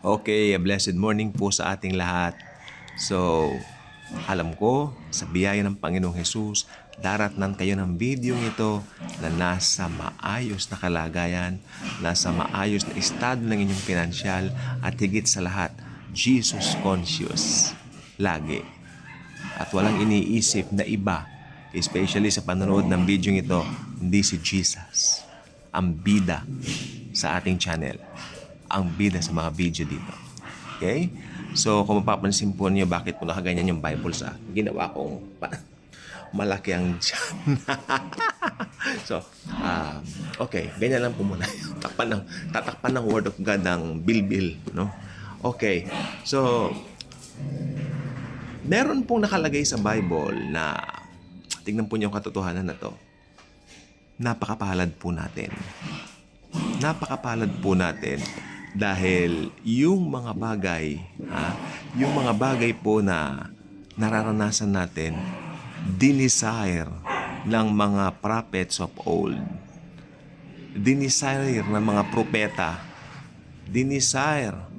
Okay, a blessed morning po sa ating lahat. So, alam ko, sa biyaya ng Panginoong Hesus, daratnan kayo ng video ito na nasa maayos na kalagayan, nasa maayos na estado ng inyong pinansyal, at higit sa lahat, Jesus conscious. Lagi. At walang iniisip na iba, especially sa panonood ng video ito, hindi si Jesus. Ang bida sa ating channel. Ang bida sa mga video dito. Okay? So, kung mapapansin po niyo bakit po nakaganyan yung Bible sa ginawa kong malaki ang tiyan. so, um, okay, ganyan lang po muna. Takpan ng, tatakpan ng Word of God ang bilbil, no? Okay, so, meron pong nakalagay sa Bible na, tingnan po niyo ang katotohanan na to, napakapalad po natin. Napakapalad po natin dahil yung mga bagay, ha, yung mga bagay po na nararanasan natin, dinesire ng mga prophets of old. Dinesire ng mga propeta. Dinesire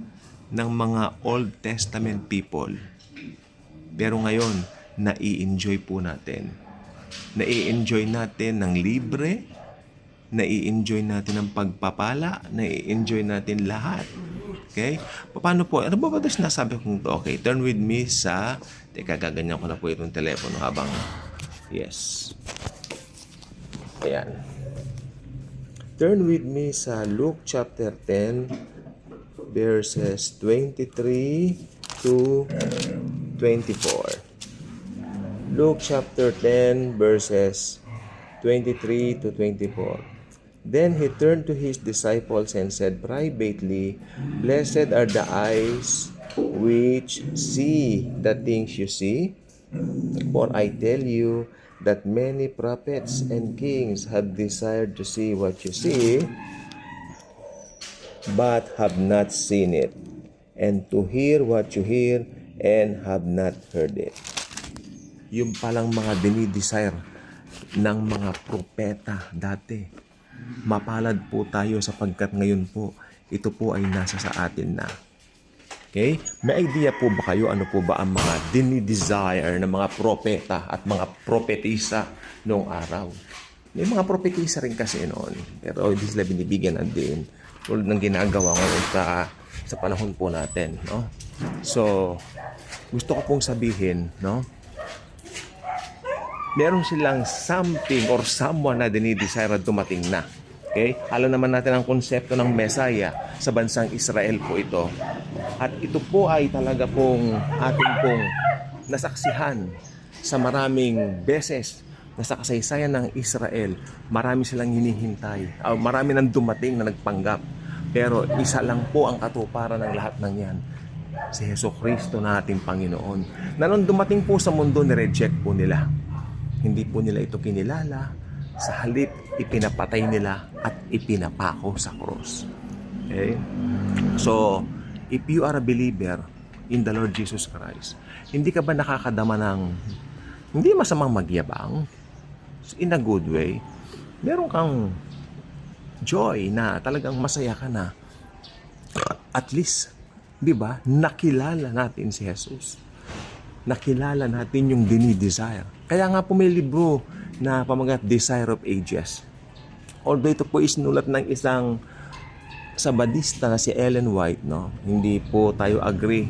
ng mga Old Testament people. Pero ngayon, nai-enjoy po natin. Nai-enjoy natin ng libre, nai-enjoy natin ang pagpapala, nai-enjoy natin lahat. Okay? Paano po? Ano ba ba ito sinasabi kong to? Okay, turn with me sa... Teka, gaganyan ko na po itong telepono habang... Yes. Ayan. Turn with me sa Luke chapter 10 verses 23 to 24. Luke chapter 10 verses 23 to 24. Then he turned to his disciples and said privately, Blessed are the eyes which see the things you see. For I tell you that many prophets and kings have desired to see what you see, but have not seen it, and to hear what you hear, and have not heard it. Yung palang mga dinidesire ng mga propeta dati. Mapalad po tayo sapagkat ngayon po, ito po ay nasa sa atin na. Okay? May idea po ba kayo ano po ba ang mga dinidesire ng mga propeta at mga propetisa noong araw? May mga propetisa rin kasi noon. Pero hindi sila binibigyan ng din. Tulad ng ginagawa ngayon sa, sa panahon po natin. No? So, gusto ko pong sabihin, no? Meron silang something or someone na dinidesire na dumating na. Okay? Alam naman natin ang konsepto ng Messiah sa bansang Israel po ito. At ito po ay talaga pong ating pong nasaksihan sa maraming beses na sa kasaysayan ng Israel, marami silang hinihintay. Uh, marami nang dumating na nagpanggap. Pero isa lang po ang katuparan ng lahat ng yan. Si Heso Kristo na ating Panginoon. Na nung dumating po sa mundo, nireject po nila. Hindi po nila ito kinilala. Sa halip, ipinapatay nila at ipinapako sa cross. Okay? So, if you are a believer in the Lord Jesus Christ, hindi ka ba nakakadama ng hindi masamang magyabang in a good way? Meron kang joy na talagang masaya ka na. At least, di ba, nakilala natin si Jesus nakilala natin yung dinidesire. Kaya nga po may libro na pamagat Desire of Ages. Although ito po isinulat ng isang sabadista na si Ellen White, no? Hindi po tayo agree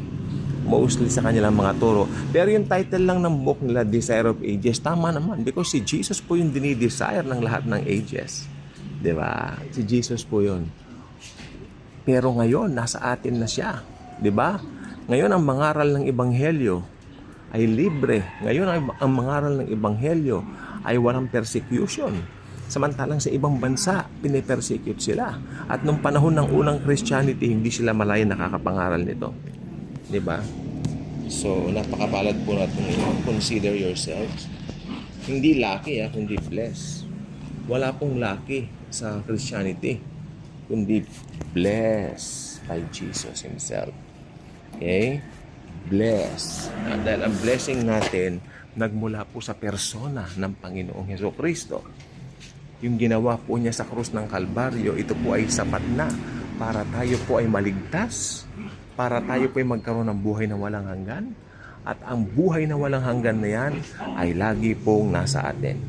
mostly sa kanilang mga turo. Pero yung title lang ng book nila, Desire of Ages, tama naman because si Jesus po yung dinidesire ng lahat ng ages. Ba? Si Jesus po yun. Pero ngayon, nasa atin na siya. Ba? Ngayon, ang mangaral ng Ebanghelyo, ay libre. Ngayon ay ang mangaral ng ebanghelyo ay walang persecution. Samantalang sa ibang bansa, pinipersecute sila. At nung panahon ng unang Christianity, hindi sila malaya nakakapangaral nito. Di ba? So, napakapalad po natin ngayon. Consider yourselves. Hindi lucky, ah, kundi blessed. Wala pong lucky sa Christianity, kundi blessed by Jesus Himself. Okay? Bless. Uh, dahil ang blessing natin nagmula po sa persona ng Panginoong Heso Kristo. Yung ginawa po niya sa krus ng Kalbaryo, ito po ay sapat na para tayo po ay maligtas para tayo po'y magkaroon ng buhay na walang hanggan. At ang buhay na walang hanggan na yan ay lagi pong nasa atin.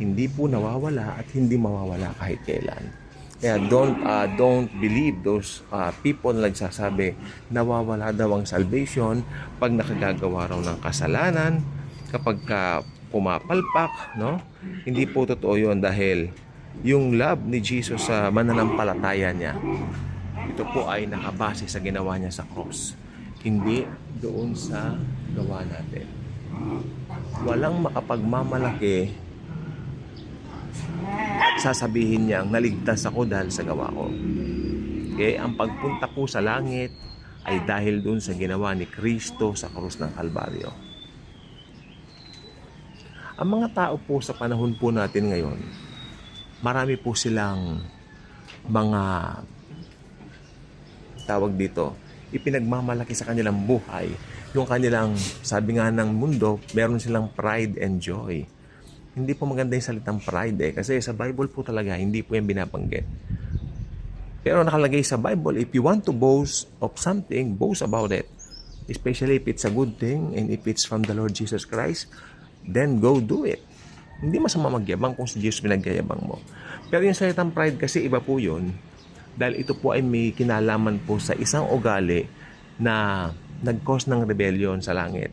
Hindi po nawawala at hindi mawawala kahit kailan. Kaya don't uh, don't believe those uh, people na nagsasabi nawawala daw ang salvation pag nakagagawa raw ng kasalanan, kapag ka pumapalpak, no? Hindi po totoo 'yon dahil yung love ni Jesus sa mananampalataya niya ito po ay nakabase sa ginawa niya sa cross. Hindi doon sa gawa natin. Walang makapagmamalaki sasabihin niyang naligtas ako dahil sa gawa ko. Okay, ang pagpunta po sa langit ay dahil doon sa ginawa ni Kristo sa krus ng Kalbaryo. Ang mga tao po sa panahon po natin ngayon, marami po silang mga tawag dito, ipinagmamalaki sa kanilang buhay. Yung kanilang, sabi nga ng mundo, meron silang pride and joy. Hindi po maganda yung salitang pride eh. Kasi sa Bible po talaga, hindi po yung binabanggit. Pero nakalagay sa Bible, if you want to boast of something, boast about it. Especially if it's a good thing and if it's from the Lord Jesus Christ, then go do it. Hindi masama magyabang kung si Jesus pinagyayabang mo. Pero yung salitang pride kasi iba po yun. Dahil ito po ay may kinalaman po sa isang ugali na nag-cause ng rebellion sa langit.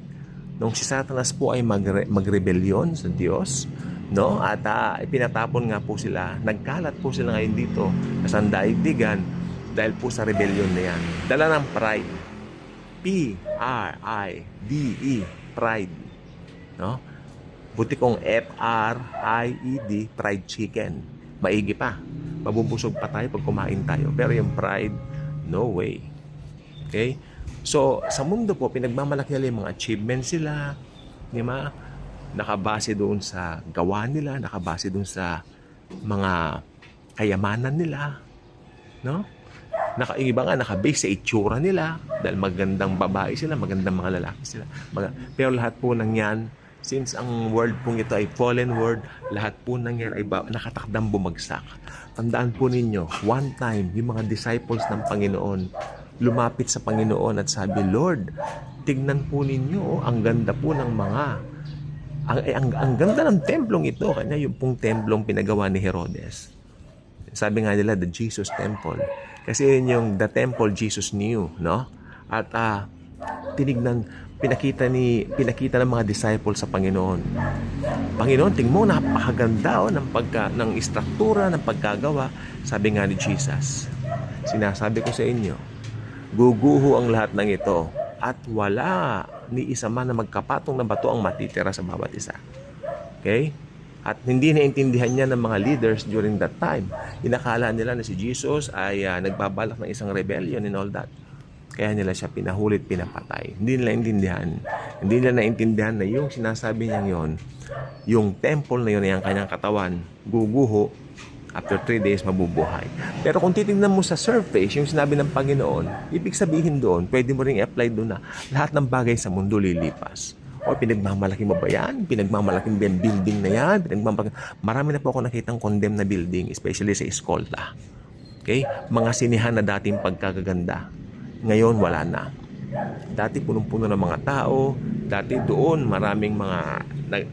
Nung si Satanas po ay magre- magrebellion sa Diyos, no? At uh, ipinatapon nga po sila. Nagkalat po sila ngayon dito sa sandaigdigan dahil po sa rebellion na yan. Dala ng pride. P-R-I-D-E. E, Pride. No? Buti kong F-R-I-E-D, fried chicken. Maigi pa. Mabubusog pa tayo pag kumain tayo. Pero yung pride, no way. Okay? So, sa mundo po, pinagmamalaki nila yung mga achievements sila. Di ba? Nakabase doon sa gawa nila, nakabase doon sa mga kayamanan nila. No? Naka, iba nga nakabase sa itsura nila dahil magandang babae sila, magandang mga lalaki sila. Mag- pero lahat po ng yan, since ang world pong ito ay fallen world, lahat po ng yan ay nakatakdang bumagsak. Tandaan po ninyo, one time, yung mga disciples ng Panginoon, lumapit sa Panginoon at sabi, Lord, tignan po ninyo, oh, ang ganda po ng mga ang, eh, ang, ang ganda ng templong ito, kanya yung pong templong pinagawa ni Herodes. Sabi nga nila, the Jesus Temple. Kasi yun yung the temple Jesus knew, no? At ah, tinignan, pinakita ni pinakita ng mga disciples sa Panginoon. Panginoon, tingnan mo napakaganda oh, ng pagka ng istruktura ng pagkagawa, sabi nga ni Jesus. Sinasabi ko sa inyo, guguho ang lahat ng ito at wala ni isa man na magkapatong na bato ang matitira sa bawat isa. Okay? At hindi naintindihan niya ng mga leaders during that time. Inakala nila na si Jesus ay ah, nagbabalak ng isang rebellion and all that. Kaya nila siya pinahulit, pinapatay. Hindi nila intindihan. Hindi nila naintindihan na yung sinasabi niyang yon, yung temple na yun, yung kanyang katawan, guguho, after three days mabubuhay. Pero kung titignan mo sa surface, yung sinabi ng Panginoon, ibig sabihin doon, pwede mo ring apply doon na lahat ng bagay sa mundo lilipas. O pinagmamalaki mo ba yan? Pinagmamalaking building na yan? Pinagmamalaki... Marami na po ako nakitang condemned na building, especially sa eskolta. Okay? Mga sinihan na dating pagkagaganda. Ngayon, wala na. Dati punong-puno ng mga tao. Dati doon, maraming mga...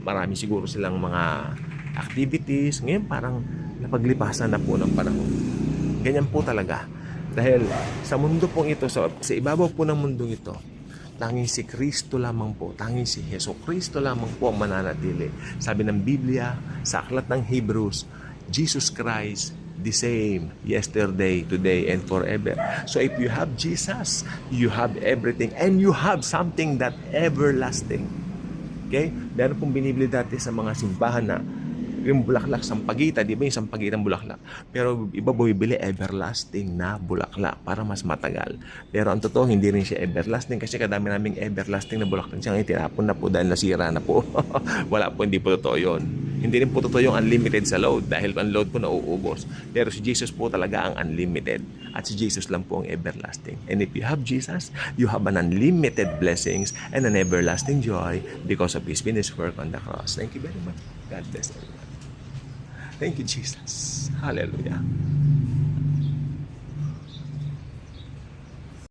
Marami siguro silang mga activities. Ngayon, parang napaglipasan na po ng panahon. Ganyan po talaga. Dahil sa mundo pong ito, sa, sa ibabaw po ng mundong ito, tanging si Kristo lamang po, tanging si Yeso Kristo lamang po ang mananatili. Sabi ng Biblia, sa aklat ng Hebrews, Jesus Christ, the same yesterday, today, and forever. So if you have Jesus, you have everything, and you have something that everlasting. Okay? Meron pong binibili dati sa mga simbahan na yung bulaklak, sampagita, di ba yung sampagitang bulaklak? Pero iba bumibili everlasting na bulaklak para mas matagal. Pero ang totoo, hindi rin siya everlasting kasi kadami naming everlasting na bulaklak siya ngayon tinapon na po dahil nasira na po. Wala po, hindi po totoo yun. Hindi rin po totoo yung unlimited sa load dahil ang load po nauubos. Pero si Jesus po talaga ang unlimited at si Jesus lang po ang everlasting. And if you have Jesus, you have an unlimited blessings and an everlasting joy because of His finished work on the cross. Thank you very much. God bless everyone. Thank you, Jesus. Hallelujah.